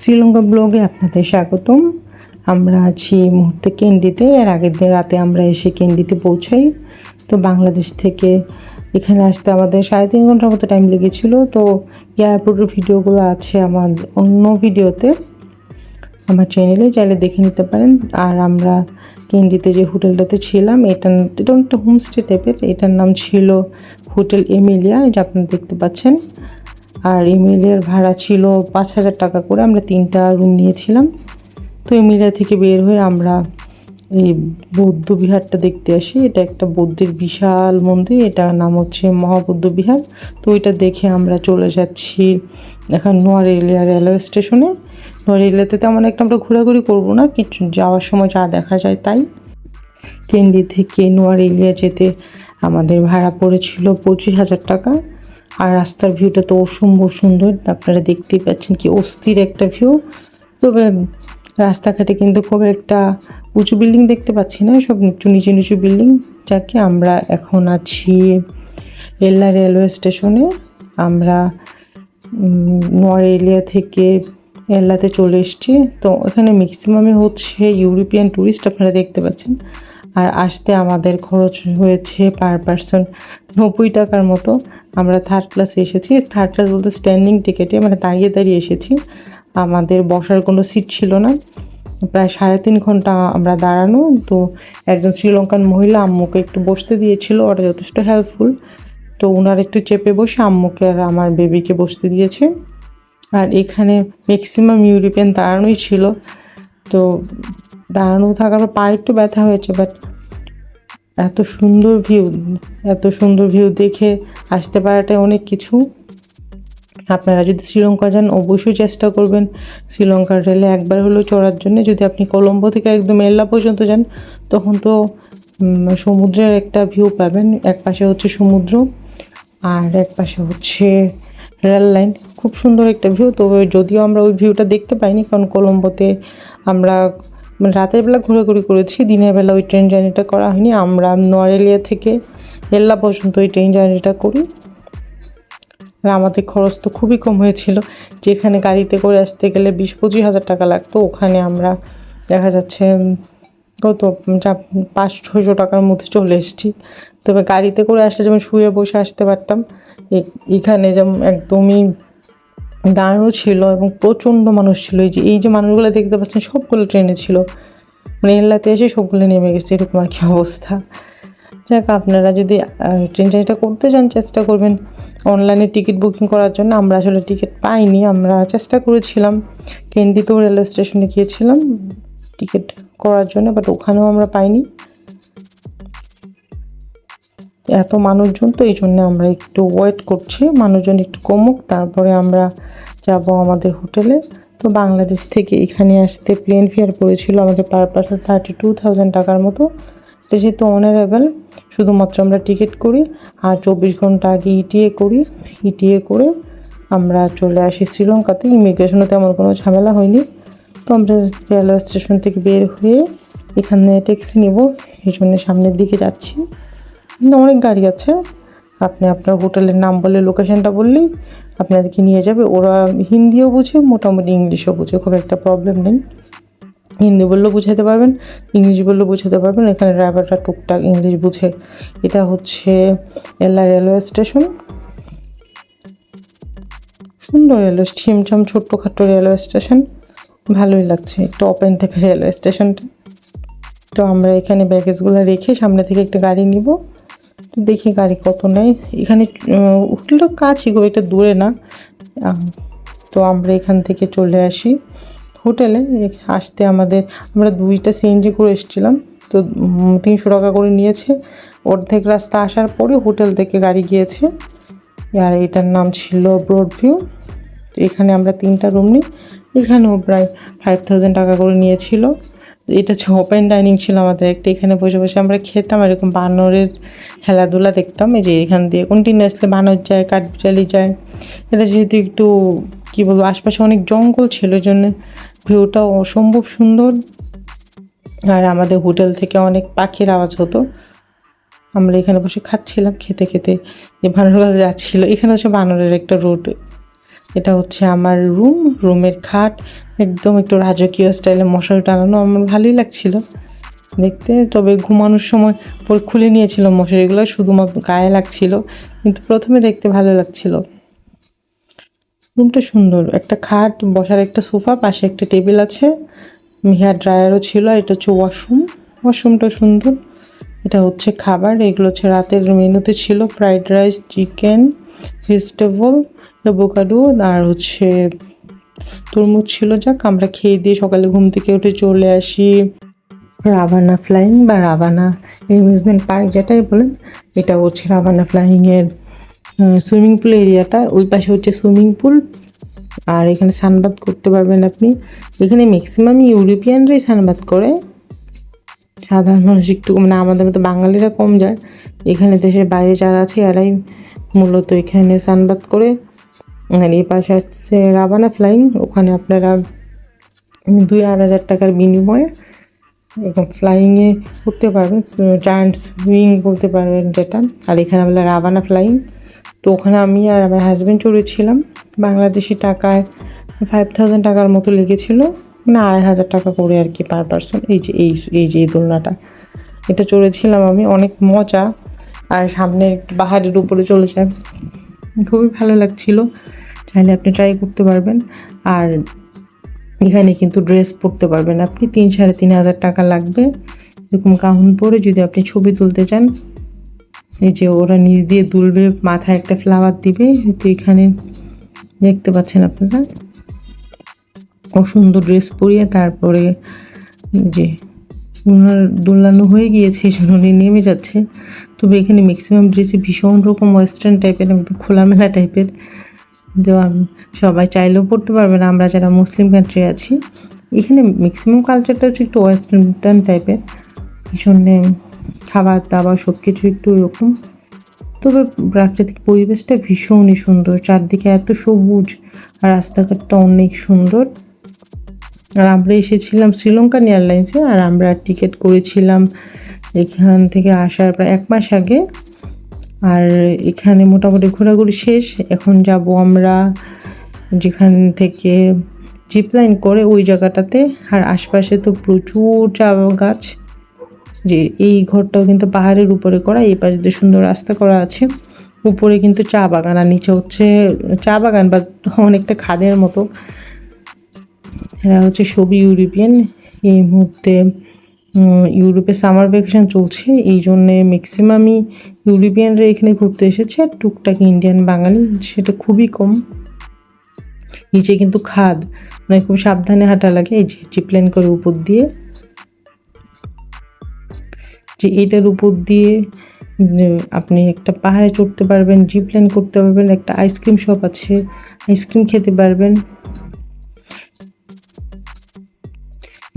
শ্রীলঙ্কা ব্লগে আপনাদের স্বাগতম। আমরা আছি এই মুহূর্তে কেন্ডিতে, এর আগের দিন রাতে আমরা এসে কেন্ডিতে পৌঁছাই। তো বাংলাদেশ থেকে এখানে আসতে আমাদের সাড়ে তিন ঘণ্টার মতো টাইম লেগেছিল। তো এয়ারপোর্টের ভিডিওগুলো আছে আমার অন্য ভিডিওতে। আমার চ্যানেলে চাইলে দেখে নিতে পারেন। আর আমরা কেন্ডিতে যে হোটেলটাতে ছিলাম এটা এটা একটা হোমস্টে টাইপের এটার নাম ছিল হোটেল এমিলিয়া, এটা আপনারা দেখতে পাচ্ছেন। আর এমিলিয়ার ভাড়া ছিল পাঁচ হাজার টাকা করে, আমরা তিনটা রুম নিয়েছিলাম। তো এমিলিয়া থেকে বের হয়ে আমরা এই বৌদ্ধ বিহারটা দেখতে আসি। এটা একটা বৌদ্ধের বিশাল মন্দির এটার নাম হচ্ছে মহাবৌদ্ধ বিহার। তো এটা দেখে আমরা চলে যাচ্ছি এখন নোয়ারেলিয়া রেলওয়ে স্টেশনে। নোয়ারেলিয়াতে তেমন একটা আমরা ঘোরাঘুরি করব না, কিছু যাওয়ার সময় যা দেখা যায় তাই। কেন্দি থেকে নোয়ারেলিয়া যেতে আমাদের ভাড়া পড়েছিল পঁচিশ হাজার টাকা। আর রাস্তার ভিউটা তো অসম্ভব সুন্দর আপনারা দেখতেই পাচ্ছেন কি অস্থির একটা ভিউ। তবে রাস্তাঘাটে কিন্তু খুব একটা উঁচু বিল্ডিং দেখতে পাচ্ছি না সব একটু নিচু নিচু বিল্ডিং। যাকে আমরা এখন আছি এল্লা রেলওয়ে স্টেশনে আমরা উম, নোয়ারেলিয়া থেকে এল্লাতে চলে এসেছি। তো এখানে ম্যাক্সিমামই হচ্ছে ইউরোপিয়ান ট্যুরিস্ট আপনারা দেখতে পাচ্ছেন। আর আসতে আমাদের খরচ হয়েছে পার পারসন নব্বই টাকার মতো। আমরা থার্ড ক্লাসে এসেছি। থার্ড ক্লাস বলতে স্ট্যান্ডিং টিকেটে মানে দাঁড়িয়ে দাঁড়িয়ে এসেছি। আমাদের বসার কোনো সিট ছিল না। প্রায় সাড়ে তিন ঘণ্টা আমরা দাঁড়ানো। তো একজন শ্রীলঙ্কান মহিলা আম্মুকে একটু বসতে দিয়েছিল। ওরা যথেষ্ট হেল্পফুল তো ওনার একটু চেপে বসে আম্মুকে আর আমার বেবিকে বসতে দিয়েছে। আর এখানে ম্যাক্সিমাম ইউরোপিয়ান দাঁড়ানোই ছিল। তো দাঁড়ানো থাকার পর পায়ে একটু ব্যথা হয়েছে বাট এত সুন্দর ভিউ এত সুন্দর ভিউ দেখে আসতে পারাটাই অনেক কিছু। আপনারা যদি শ্রীলঙ্কা যান, অবশ্যই চেষ্টা করবেন। শ্রীলঙ্কার রেলে একবার হলেও চড়ার জন্য। যদি আপনি কলম্বো থেকে একদম এল্লা পর্যন্ত যান, তখন তো সমুদ্রের একটা ভিউ পাবেন। এক পাশে হচ্ছে সমুদ্র, আর এক পাশে হচ্ছে রেল লাইন খুব সুন্দর একটা ভিউ তবে যদিও আমরা ওই ভিউটা দেখতে পাইনি, কারণ কলম্বোতে আমরা রাতের বেলা ঘোরাঘুরি করেছি, দিনের বেলা ওই ট্রেন জার্নিটা করা হয়নি। আমরা নোয়ারেলিয়া থেকে এল্লা পর্যন্ত ওই ট্রেন জার্নিটা করি। আর আমাদের খরচ তো খুবই কম হয়েছিল। যেখানে গাড়িতে করে আসতে গেলে বিশ পঁচিশ হাজার টাকা লাগতো, ওখানে আমরা দেখা যাচ্ছে কত পাঁচ ছয়শো টাকার মধ্যে চলে এসেছি। তবে গাড়িতে করে আসলে যেমন শুয়ে বসে আসতে পারতাম এখানে যেমন একদমই দাঁড়ানো ছিল এবং প্রচণ্ড মানুষ ছিল। এই যে এই যে মানুষগুলো দেখতে পাচ্ছেন, সবগুলো ট্রেনে ছিল। মানে এল্লাতে এসে সবগুলো নেমে গেছে, এরকম আর কি অবস্থা। যাক, আপনারা যদি ট্রেন জার্নিটা করতে চান, চেষ্টা করবেন। অনলাইনে টিকিট বুকিং করার জন্য। আমরা আসলে টিকিট পাইনি, আমরা চেষ্টা করেছিলাম। কেন্দ্রিত রেলওয়ে স্টেশনে গিয়েছিলাম টিকিট করার জন্য বাট ওখানেও আমরা পাইনি। এত মানুষজন, তো এই জন্য আমরা একটু ওয়েট করছি। মানুষজন একটু কমুক, তারপরে আমরা যাব আমাদের হোটেলে। তো বাংলাদেশ থেকে এখানে আসতে প্লেন ফেয়ার পড়েছিল আমাদের per person thirty two thousand টাকার মতো। তো যেহেতু অনারেবল শুধুমাত্র আমরা টিকিট করি আর চব্বিশ ঘণ্টা আগে ইটিএ করি। ইটিএ করে আমরা চলে আসি শ্রীলঙ্কাতে। ইমিগ্রেশনে তেমন কোনো ঝামেলা হয়নি। তো আমরা রেলওয়ে স্টেশন থেকে বের হয়ে এখানে ট্যাক্সি নেব। এই জন্য সামনের দিকে যাচ্ছি। অনেক গাড়ি আছে। আপনি আপনার হোটেলের নাম বলে লোকেশনটা বললেই আপনাদেরকে নিয়ে যাবে। ওরা হিন্দিও বুঝে, মোটামুটি ইংলিশও বুঝে, খুব একটা প্রবলেম নেই। হিন্দি বললেও বুঝাতে পারবেন, ইংলিশ বললেও বুঝাতে পারবেন। এখানে ড্রাইভাররা টুকটাক ইংলিশ বুঝে। এটা হচ্ছে এল্লা রেলওয়ে স্টেশন সুন্দর রেলওয়ে ছিমছাম ছোট্টখাট্টো রেলওয়ে স্টেশন ভালোই লাগছে একটু ওপেন থেকে রেলওয়ে স্টেশনটা তো আমরা এখানে ব্যাগেজগুলো রেখে সামনে থেকে একটা গাড়ি নিব। দেখি গাড়ি কত নেয়। এখানে হোটেলটা কাছে খুব এটা দূরে না। তো আমরা এখান থেকে চলে আসি হোটেলে। আসতে আমাদের, আমরা দুইটা সিএনজি করে এসেছিলাম। তো তিনশো টাকা করে নিয়েছে। অর্ধেক রাস্তা আসার পরে হোটেল থেকে গাড়ি গিয়েছে। আর এটার নাম ছিল ব্রডভিউ তো এখানে আমরা তিনটা রুম নিই। এখানেও প্রায় ফাইভ থাউজেন্ড টাকা করে নিয়েছিল। এটা হচ্ছে ওপেন ডাইনিং ছিল আমাদের একটা, এখানে বসে বসে আমরা খেতাম, এরকম বানরের খেলাধুলা দেখতাম, এই যে এখান দিয়ে কন্টিনিউয়াসলি বানর যায়, কাঠবিড়ালি যায়। এটা যেহেতু একটু, কী বলব, আশপাশে অনেক জঙ্গল ছিল, এই জন্য ভিউটা অসম্ভব সুন্দর। আর আমাদের হোটেল থেকে অনেক পাখির আওয়াজ হতো। আমরা এখানে বসে খাচ্ছিলাম, খেতে খেতে যে বানরগুলো যাচ্ছিল। এখানে হচ্ছে বানরের একটা রুট এটা হচ্ছে আমার রুম রুমের খাট একদম একটু রাজকীয় স্টাইলে মশারি টানানো আমার ভালোই লাগছিল। দেখতে, তবে ঘুমানোর সময় পরে খুলে নিয়েছিল মশারিগুলো, শুধুমাত্র গায়ে লাগছিল, কিন্তু প্রথমে দেখতে ভালো লাগছিল। রুমটা সুন্দর, একটা খাট, বসার একটা সোফা, পাশে একটা টেবিল আছে হেয়ার ড্রায়ারও ছিল এটা হচ্ছে ওয়াশরুম। ওয়াশরুমটা সুন্দর। এটা হচ্ছে খাবার, এগুলো হচ্ছে রাতের মেনুতে ছিল, fried rice, chicken, vegetable, avocado, আর হচ্ছে তরমুজ ছিল, যাক, আমরা খেয়ে দিয়ে সকালে ঘুম থেকে উঠে চলে আসি। রাভানা ফ্লাইং বা রাভানা অ্যামিউজমেন্ট পার্ক যেটাই বলেন, এটা হচ্ছে রাভানা ফ্লাইংয়ের সুইমিং পুল এরিয়াটা ওই পাশে হচ্ছে সুইমিং পুল আর এখানে সানবাদ করতে পারবেন আপনি। এখানে ম্যাক্সিমাম ইউরোপিয়ানরাই সানবাদ করে। সাধারণ মানুষ একটু মানে আমাদের মতো বাঙালিরা কম যায়। এখানে দেশের বাইরে যারা আছে, এরাই মূলত এখানে সানবাদ করে। আর এই পাশে হচ্ছে রাবানা ফ্লাইং ওখানে আপনারা দুই আড়াই হাজার টাকার বিনিময়ে এরকম ফ্লাইংয়ে করতে পারবেন জায়ান্ট উইং বলতে পারবেন যেটা। আর এখানে আমরা রাবানা ফ্লাইং তো ওখানে আমি আর আমার হাজব্যান্ড চড়েছিলাম বাংলাদেশি টাকায় ফাইভ থাউজেন্ড টাকার মতো লেগেছিল মানে আড়াই হাজার টাকা করে আর কি পার পারসন এই যে, এই এই যে এই দোলনাটা। এটা চড়েছিলাম আমি, অনেক মজা। আর সামনে একটু পাহাড়ের উপরে চলে যায় খুবই ভালো লাগছিল। চাইলে আপনি ট্রাই করতে পারবেন। আর এখানে কিন্তু ড্রেস পরতে পারবেন আপনি। তিন সাড়ে তিন হাজার টাকা লাগবে। এরকম কাহুন পরে যদি আপনি ছবি তুলতে চান, এই যে ওরা নিচ দিয়ে দুলবে, মাথায় একটা ফ্লাওয়ার দিবে, তো এখানে দেখতে পাচ্ছেন আপনারা। ও সুন্দর ড্রেস পরিয়ে তারপরে যে ওনার দোলানো হয়ে গিয়েছে, এই উনি নেমে যাচ্ছে। তবে এখানে ম্যাক্সিমাম ড্রেসে ভীষণ রকম ওয়েস্টার্ন টাইপের একদম খোলামেলা টাইপের যে সবাই চাইলেও পড়তে পারবে না, আমরা যারা মুসলিম কান্ট্রি আছি। এখানে ম্যাক্সিমাম কালচারটা হচ্ছে একটু ওয়েস্টার্ন টাইপের ভীষণে খাবার দাবার সব কিছু একটু এরকম। তবে প্রাকৃতিক পরিবেশটা ভীষণই সুন্দর, চারদিকে এত সবুজ, রাস্তাঘাটটা অনেক সুন্দর। আর আমরা এসেছিলাম শ্রীলঙ্কান এয়ারলাইন্সে আর আমরা টিকিট করেছিলাম এখান থেকে আসার প্রায় এক মাস আগে। আর এখানে মোটামুটি ঘোরাঘুরি শেষ। এখন যাব আমরা যেখান থেকে জিপ লাইন করে ওই জায়গাটাতে। আর আশপাশে তো প্রচুর চা গাছ। যে এই ঘরটাও কিন্তু পাহাড়ের উপরে করা, এই পাশে দিয়ে সুন্দর রাস্তা করা আছে, উপরে কিন্তু চা বাগান। আর নিচে হচ্ছে চা বাগান বা অনেকটা খাদের মতো। এরা হচ্ছে সবই ইউরোপিয়ান। এই মুহূর্তে ইউরোপে সামার ভ্যাকেশন চলছে। এই জন্যে ম্যাক্সিমামই ইউরোপিয়ানরা এখানে ঘুরতে এসেছে। আর টুকটাক ইন্ডিয়ান বাঙালি, সেটা খুবই কম। নিচে কিন্তু খাদ মানে খুব সাবধানে হাঁটা লাগে। এই যে জিপলাইন করে উপর দিয়ে। যে এটার উপর দিয়ে আপনি একটা পাহাড়ে চড়তে পারবেন, জিপলাইন করতে পারবেন, একটা আইসক্রিম শপ আছে। আইসক্রিম খেতে পারবেন।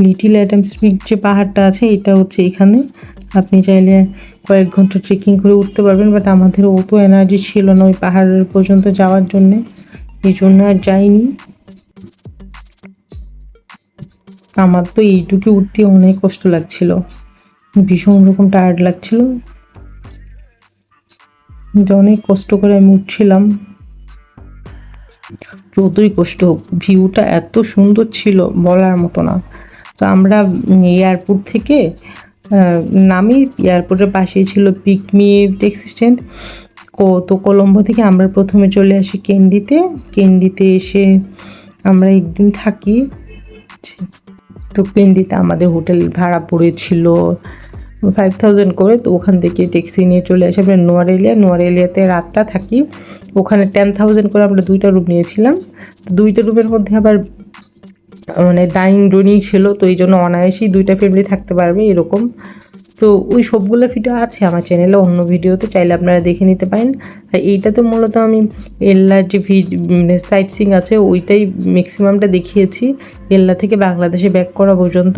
লিটিল অ্যাডামস পিক যে পাহাড়টা আছে, এটা হচ্ছে এখানে। আপনি চাইলে কয়েক ঘণ্টা ট্রেকিং করে উঠতে পারবেন বাট আমাদের অত এনার্জি ছিল না ওই পাহাড়ের পর্যন্ত যাওয়ার জন্যে। এই জন্য আর যাইনি। আমার তো এইটুকু উঠতে অনেক কষ্ট লাগছিল। ভীষণ রকম টায়ার্ড লাগছিল। অনেক কষ্ট করে আমি উঠছিলাম। যতই কষ্ট হোক ভিউটা এত সুন্দর ছিল, বলার মতো না। তো আমরা এয়ারপোর্ট থেকে নামি এয়ারপোর্টের পাশেই ছিল পিকমি ট্যাক্সি স্ট্যান্ড তো কলম্বো থেকে আমরা প্রথমে চলে আসি কেন্ডিতে কেন্ডিতে এসে আমরা একদিন থাকি। তো কেন্ডিতে আমাদের হোটেল ভাড়া পড়েছিল ফাইভ থাউজেন্ড করে। তো ওখান থেকে ট্যাক্সি নিয়ে চলে আসি আমরা নোয়ার এলিয়া নোয়ার এলিয়াতে রাতটা থাকি। ওখানে টেন থাউজেন্ড করে আমরা দুইটা রুম নিয়েছিলাম। তো দুইটা রুমের মধ্যে আবার মানে ডাইনিং রুমই ছিল, তো এই জন্য অনায়াসেই দুইটা ফ্যামিলি থাকতে পারবে এরকম। তো ওই সবগুলো ভিডিও আছে আমার চ্যানেলে অন্য ভিডিওতে চাইলে আপনারা দেখে নিতে পারেন। আর এইটাতে মূলত আমি এল্লার যে সাইট সিং আছে, ওইটাই ম্যাক্সিমামটা দেখিয়েছি, এল্লা থেকে বাংলাদেশে ব্যাক করা পর্যন্ত।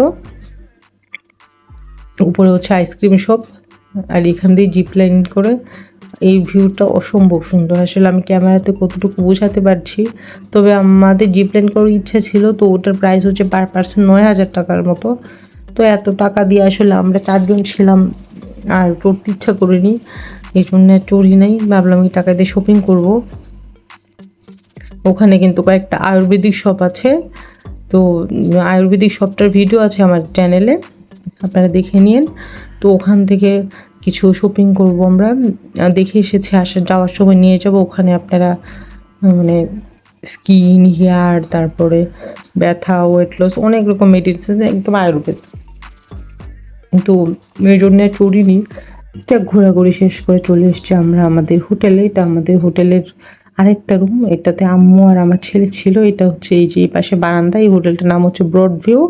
উপরে হচ্ছে আইসক্রিম শপ আর এখান দিয়ে জিপ লাইন করে এই ভিউটা অসম্ভব সুন্দর। আসলে আমি ক্যামেরাতে কতটুকু বোঝাতে পারছি, তবে আমাদের জিপ লাইন করার ইচ্ছা ছিল, তো ওটার প্রাইস হচ্ছে পার পার্সন নয় হাজার টাকার মতো। তো এত টাকা দিয়ে আসলে আমরা চারজন ছিলাম, আর চড়তে ইচ্ছা করিনি। এই জন্য চড়ি নাই, ভাবলাম এই টাকা দিয়ে শপিং করব। ওখানে কিন্তু কয়েকটা আয়ুর্বেদিক শপ আছে। তো আয়ুর্বেদিক শপটার ভিডিও আছে আমার চ্যানেলে আপনারা দেখে নিন। তো ওখান থেকে কিছু শপিং করব আমরা। দেখে এসেছি, আসা, যাওয়ার সময় নিয়ে যাব। ওখানে আপনারা মানে স্কিন হেয়ার তারপরে ব্যথা ওয়েট লস অনেক রকম মেডিসিন একদম আয়ুর্বেদ। কিন্তু এই জন্য চড়িনি। এটা ঘোরাঘুরি শেষ করে চলে এসেছি আমরা আমাদের হোটেলে এটা আমাদের হোটেলের আরেকটা রুম এটাতে আম্মু আর আমার ছেলে ছিল। এটা হচ্ছে এই যে এই পাশে বারান্দা এই হোটেলটার নাম হচ্ছে ব্রড ভিউ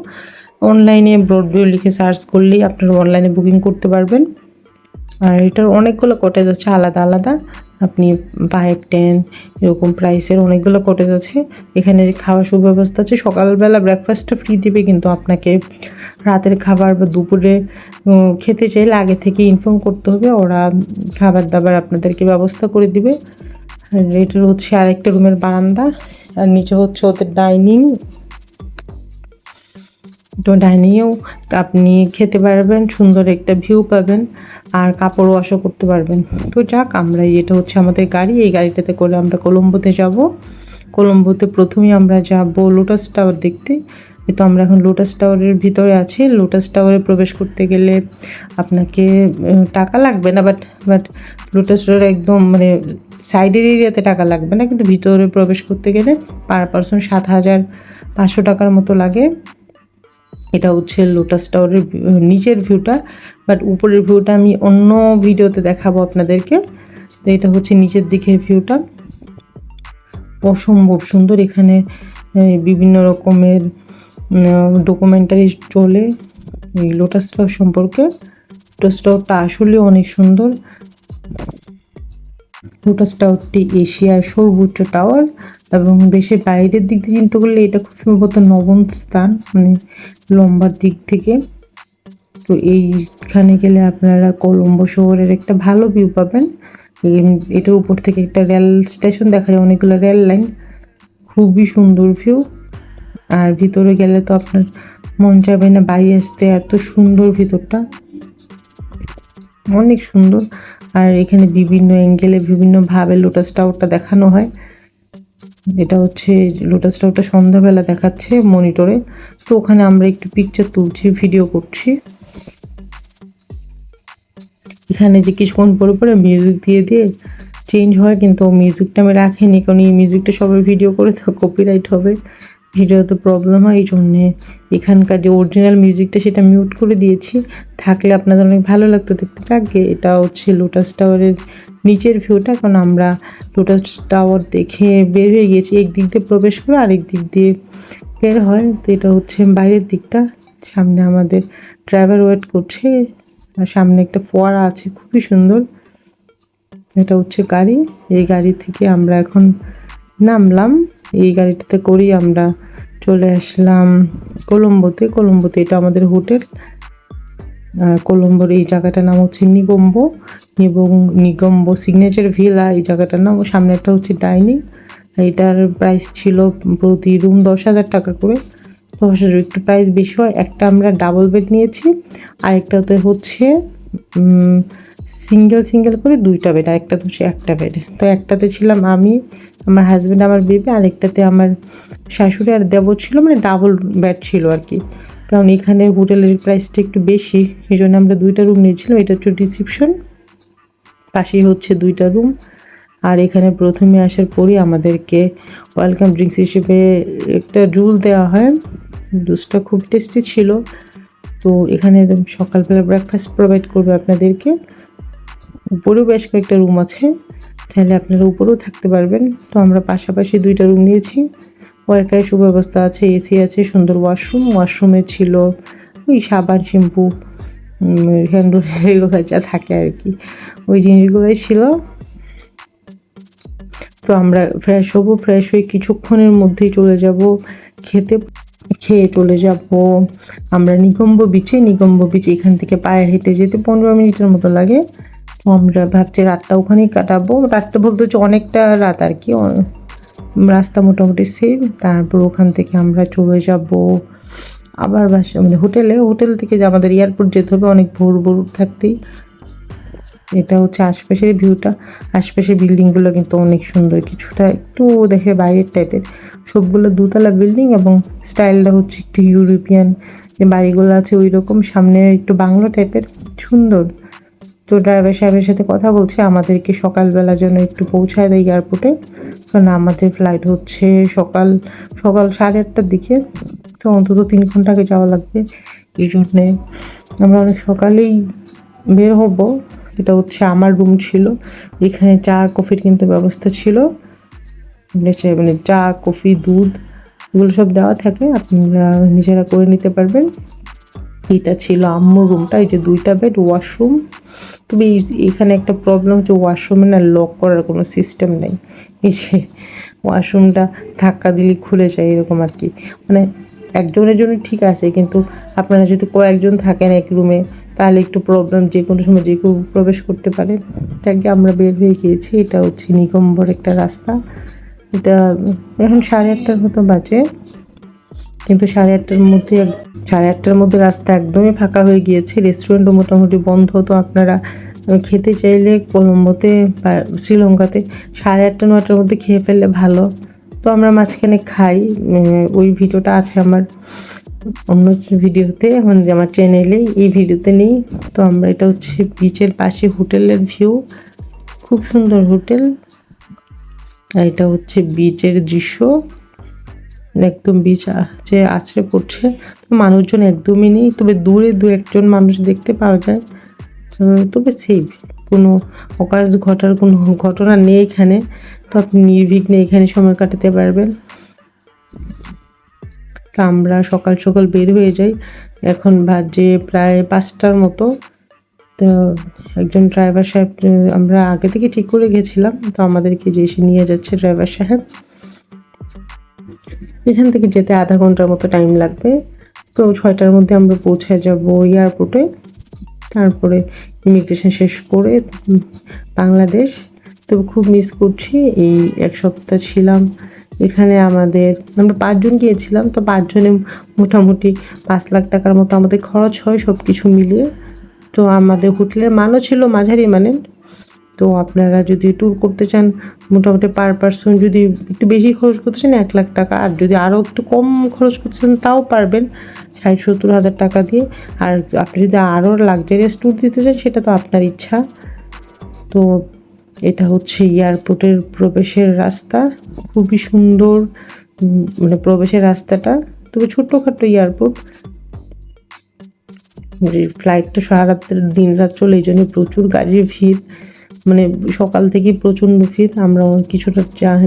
অনলাইনে ব্রড ভিউ লিখে সার্চ করলেই আপনারা অনলাইনে বুকিং করতে পারবেন। আর এটার অনেকগুলো কটেজ আছে, আলাদা আলাদা। আপনি ফাইভ টেন এরকম প্রাইসের অনেকগুলো কটেজ আছে। এখানে খাওয়ার সুব্যবস্থা আছে। সকালবেলা ব্রেকফাস্টটা ফ্রি দিবে কিন্তু আপনাকে রাতের খাবার বা দুপুরে খেতে চাইলে আগে থেকে ইনফর্ম করতে হবে। ওরা খাবার দাবার আপনাদেরকে ব্যবস্থা করে দিবে। আর এটার হচ্ছে আরেকটা রুমের বারান্দা। আর নিচে হচ্ছে ওদের ডাইনিং তো ডাইনিংয়েও আপনি খেতে পারবেন, সুন্দর একটা ভিউ পাবেন আর কাপড় ওয়াশও করতে পারবেন। তো যাক, আমরা এটা হচ্ছে আমাদের গাড়ি। এই গাড়িটাতে করে আমরা কলম্বোতে যাব। কলম্বোতে প্রথমেই আমরা যাব লোটাস টাওয়ার দেখতে। তো আমরা এখন লোটাস টাওয়ারের ভিতরে আছি। লোটাস টাওয়ারে প্রবেশ করতে গেলে আপনাকে টাকা লাগবে না বাট বাট লোটাস টাওয়ার একদম মানে সাইডের এরিয়াতে টাকা লাগবে না। কিন্তু ভিতরে প্রবেশ করতে গেলে পার পারসন সাত হাজার পাঁচশো টাকার মতো লাগে। এটা হচ্ছে লোটাস টাওয়ারের নিচের ভিউটা বাট উপরের ভিউটা আমি অন্য ভিডিওতে দেখাবো আপনাদেরকে। তো এটা হচ্ছে নিচের দিকের ভিউটা অসম্ভব সুন্দর এখানে বিভিন্ন রকমের ডকুমেন্টারি চলে এই লোটাস টাওয়ার সম্পর্কে। লোটাস টাওয়ারটা আসলে অনেক সুন্দর। লোটাস টাওয়ারটি এশিয়ার সর্বোচ্চ টাওয়ার এবং দেশের বাইরের দিক দিয়ে চিন্তা করলে এটা খুব সম্ভবত নবম স্থান। মানে লম্বার দিক থেকে। তো এইখানে গেলে আপনারা কলম্বো শহরের একটা ভালো ভিউ পাবেন। এটার উপর থেকে একটা রেল স্টেশন দেখা যায়, অনেকগুলো রেল লাইন। খুবই সুন্দর ভিউ আর ভিতরে গেলে তো আপনার মন চাইবে না বাড়ি আসতে, এত সুন্দর ভিতরটা। অনেক সুন্দর। আর এখানে বিভিন্ন অ্যাঙ্গেলে বিভিন্নভাবে লোটাস টাওয়ারটা দেখানো হয়। এটা হচ্ছে লোটাস টাওয়ারটা সন্ধ্যাবেলা দেখাচ্ছে মনিটরে। তো ওখানে আমরা একটু পিকচার তুলছি ভিডিও করছি। এখানে যে কিছুক্ষণ পরে পরে মিউজিক দিয়ে দিয়ে চেঞ্জ হয়, কিন্তু মিউজিকটা আমি রাখিনি, কারণ এই মিউজিকটা সবাই ভিডিও করে, তো কপিরাইট হবে। ভিডিওতে প্রবলেম হয়, এই জন্যে এখানকার যে অরিজিনাল মিউজিকটা সেটা মিউট করে দিয়েছি। থাকলে আপনাদের অনেক ভালো লাগতো, দেখতে থাকবে। এটা হচ্ছে লোটাস টাওয়ারের নিচের ভিউটা কারণ আমরা লোটাস টাওয়ার দেখে বের হয়ে গিয়েছি। একদিক দিয়ে প্রবেশ করে, আরেক দিক দিয়ে বের হয়। তো এটা হচ্ছে বাইরের দিকটা। সামনে আমাদের ড্রাইভার ওয়েট করছে। আর সামনে একটা ফোয়ারা আছে, খুবই সুন্দর। এটা হচ্ছে গাড়ি। এই গাড়ি থেকে আমরা এখন নামলাম। এই গাড়িটাতে করেই আমরা চলে আসলাম কলম্বোতে। কলম্বোতে এটা আমাদের হোটেল। কলম্বোর এই জায়গাটার নাম হচ্ছে নিগম্বো এবং নিগম্বো সিগনেচার ভিলা এই জায়গাটার নাম সামনে একটা হচ্ছে ডাইনিং এটার প্রাইস ছিল প্রতি রুম দশ হাজার টাকা করে। দশ হাজার একটু প্রাইস বেশি হয়। একটা আমরা ডাবল বেড নিয়েছি, আর একটাতে হচ্ছে সিঙ্গেল সিঙ্গেল করে দুইটা বেড আর একটা হচ্ছে একটা বেড তো একটাতে ছিলাম আমি, আমার হাজব্যান্ড আমার বেবি আরেকটাতে আমার শাশুড়ি আর দেবর ছিল মানে ডাবল বেড ছিল আর কি। কারণ এখানে হোটেলের প্রাইসটা একটু বেশি। এই জন্য আমরা দুইটা রুম নিয়েছিলাম, এটা হচ্ছে রিসিপশন পাশেই হচ্ছে দুইটা রুম আর এখানে প্রথমে আসার পরই আমাদেরকে ওয়েলকাম ড্রিঙ্কস হিসেবে একটা জুস দেওয়া হয়। জুসটা খুব টেস্টি ছিল। তো এখানে সকালবেলা ব্রেকফাস্ট প্রোভাইড করবে আপনাদেরকে। উপরেও বেশ কয়েকটা রুম আছে। চাইলে আপনারা উপরেও থাকতে পারবেন। তো আমরা পাশাপাশি দুইটা রুম নিয়েছি। ওয়াইফাই সুব্যবস্থা আছে, এসি আছে, সুন্দর ওয়াশরুম, ওয়াশরুমে ছিল ওই সাবান, শ্যাম্পু হ্যান্ড, এগুলো যা থাকে আর কি। ওই জিনিসগুলোই ছিল। তো আমরা ফ্রেশ হব, ফ্রেশ হয়ে কিছুক্ষণের মধ্যেই চলে যাব। খেতে, খেয়ে চলে যাব। আমরা নিগম্ব বিচে নিগম্ব বিচে এখান থেকে পায়ে হেঁটে যেতে পনেরো মিনিটের মতো লাগে। তো আমরা ভাবছি রাতটা ওখানেই কাটাবো। রাতটা বলতে হচ্ছে অনেকটা রাত আর কি রাস্তা মোটামুটি সেম তারপর ওখান থেকে আমরা চলে যাব আবার বাসা মানে হোটেলে, হোটেল থেকে যে আমাদের এয়ারপোর্ট যেতে হবে, অনেক ভোর ভোর থাকতেই। এটা হচ্ছে আশপাশের ভিউটা আশপাশের বিল্ডিংগুলো কিন্তু অনেক সুন্দর, কিছুটা একটু দেখে বাইরের টাইপের সবগুলো দুতলা বিল্ডিং এবং স্টাইলটা হচ্ছে একটু ইউরোপিয়ান। যে বাড়িগুলো আছে ওই রকম সামনে একটু বাংলো টাইপের সুন্দর। তো ড্রাইভার সাহেবের সাথে কথা বলছে, আমাদেরকে সকালবেলা যেন একটু পৌঁছায় দেয় এয়ারপোর্টে কারণ আমাদের ফ্লাইট হচ্ছে সকাল সকাল সাড়ে আটটার দিকে। তো অন্তত তিন ঘণ্টা আগে যাওয়া লাগবে। এই জন্যে আমরা অনেক সকালেই বের হব। এটা হচ্ছে আমার রুম ছিল। এখানে চা, কফির কিন্তু ব্যবস্থা ছিল। মানে চা, কফি, দুধ, এগুলো সব দেওয়া থাকে। আপনারা নিজেরা করে নিতে পারবেন। এটা ছিল আম্মুর রুমটা এই যে দুইটা বেড ওয়াশরুম তবে এখানে একটা প্রবলেম হচ্ছে ওয়াশরুমে না লক করার কোনো সিস্টেম নেই। এই যে ওয়াশরুমটা ধাক্কা দিলে খুলে যায় এরকম আর কি। মানে একজনের জন্য ঠিক আছে, কিন্তু আপনারা যদি কয়েকজন থাকেন এক রুমে তাহলে একটু প্রবলেম যে কোনো সময় যে কেউ প্রবেশ করতে পারে। যাকে আমরা বের হয়ে গিয়েছি, এটা হচ্ছে নিগম্বর একটা রাস্তা। এটা এখন সাড়ে আটটার মতো বাজে। কিন্তু সাড়ে আটটার মধ্যে সাড়ে আটটার মধ্যে রাস্তা একদমই ফাঁকা হয়ে গিয়েছে। রেস্টুরেন্টও মোটামুটি বন্ধ, তো আপনারা খেতে চাইলে কলম্বোতে বা শ্রীলঙ্কাতে সাড়ে আটটা নটার মধ্যে খেয়ে ফেললে ভালো। তো আমরা মাঝখানে খাই ওই ভিডিওটা আছে আমার অন্য ভিডিওতে যে আমার চ্যানেলে এই ভিডিওতে নেই। তো আমরা, এটা হচ্ছে বিচের পাশে হোটেলের ভিউ খুব সুন্দর হোটেল। আর এটা হচ্ছে বিচের দৃশ্য। একদম বিচ যে আছড়ে পড়ছে। মানুষজন একদমই নেই, তবে দূরে দু একজন মানুষ দেখতে পাওয়া যায়। তবে সেফ কোনো অকাজ ঘটার কোনো ঘটনা নেই এখানে। তো আপনি নির্বিঘ্নে এখানে সময় কাটাতে পারবেন। তা আমরা সকাল সকাল বের হয়ে যাই। এখন বাজে প্রায় পাঁচটার মতো। তো একজন ড্রাইভার সাহেব, আমরা আগে থেকে ঠিক করে গেছিলাম। তো আমাদেরকে যে এসে নিয়ে যাচ্ছে ড্রাইভার সাহেব। এখান থেকে যেতে আধা ঘণ্টার মতো টাইম লাগবে। তো ছয়টার মধ্যে আমরা পৌঁছে যাব এয়ারপোর্টে তারপরে ইমিগ্রেশন শেষ করে বাংলাদেশ। তো খুব মিস করছি, এই এক সপ্তাহ ছিলাম। এখানে আমাদের, আমরা পাঁচজন গিয়েছিলাম, তো পাঁচজনে মোটামুটি পাঁচ লাখ টাকার মতো আমাদের খরচ হয় সব কিছু মিলিয়ে। তো আমাদের হোটেলের মানও ছিল মাঝারি মানের। তো আপনারা যদি ট্যুর করতে চান, মোটামুটি পার পারসন যদি একটু বেশি খরচ করতে চান, এক লাখ টাকা। আর যদি আরও একটু কম খরচ করতে চান, তাও পারবেন। ষাট, সত্তর হাজার টাকা দিয়ে। আর আপনি যদি আরও লাক্সারিয়াস ট্যুর দিতে চান, সেটা তো আপনার ইচ্ছা। তো এটা হচ্ছে এয়ারপোর্টের প্রবেশের রাস্তা। খুবই সুন্দর মানে প্রবেশের রাস্তাটা। তবে ছোট্টখাটো এয়ারপোর্ট। ফ্লাইট তো সারা দিন রাত চলে, এই জন্য প্রচুর গাড়ির ভিড়। মানে সকাল থেকেই প্রচণ্ড ভিড় আমরা কিছুটা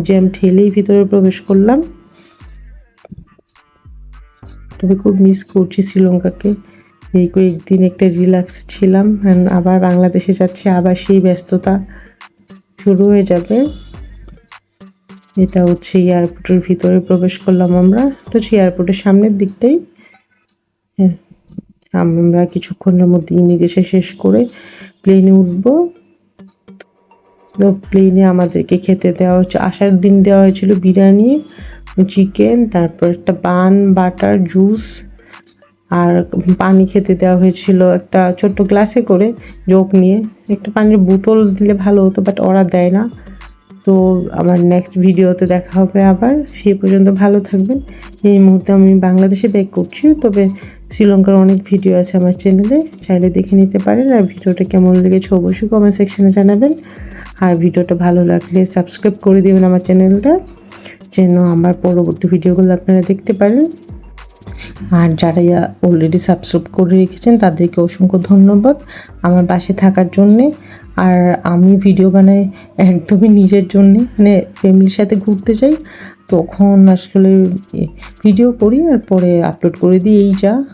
জ্যাম ঠেলেই ভিতরে প্রবেশ করলাম। তবে খুব মিস করছি শ্রীলঙ্কাকে। এই কয়েকদিন একটা রিল্যাক্স ছিলাম and আবার বাংলাদেশে যাচ্ছি আবার সেই ব্যস্ততা শুরু হয়ে যাবে। এটা হচ্ছে এয়ারপোর্টের ভিতরে প্রবেশ করলাম আমরা। এটা হচ্ছে এয়ারপোর্টের সামনের দিকটাই। হ্যাঁ, আমরা কিছুক্ষণের মধ্যে ইমিগ্রেশন শেষ করে প্লেনে উঠবো। তো প্লেনে আমাদেরকে খেতে দেওয়া হচ্ছে আসার দিন দেওয়া হয়েছিল বিরিয়ানি চিকেন তারপর একটা পান বাটার জুস আর পানি খেতে দেওয়া হয়েছিল একটা ছোট্ট গ্লাসে করে জোক নিয়ে। একটা পানির বোতল দিলে ভালো হতো বাট ওরা দেয় না। তো আমার নেক্সট ভিডিওতে দেখা হবে আবার। সেই পর্যন্ত ভালো থাকবেন। এই মুহূর্তে আমি বাংলাদেশে ব্যাক করছি, তবে শ্রীলঙ্কার অনেক ভিডিও আছে আমার চ্যানেলে চাইলে দেখে নিতে পারেন, আর ভিডিওটা কেমন লেগেছে অবশ্যই কমেন্ট সেকশনে জানাবেন। আর ভিডিওটা ভালো লাগলে সাবস্ক্রাইব করে দেবেন আমার চ্যানেলটা যেন আমার পরবর্তী ভিডিওগুলো আপনারা দেখতে পারেন। আর যারা অলরেডি সাবস্ক্রাইব করে রেখেছেন, তাদেরকে অসংখ্য ধন্যবাদ আমার পাশে থাকার জন্যে। আর আমি ভিডিও বানাই একদমই নিজের জন্যে মানে ফ্যামিলির সাথে ঘুরতে যাই, তখন আসলে ভিডিও করি, আর পরে আপলোড করে দিই, এই যা।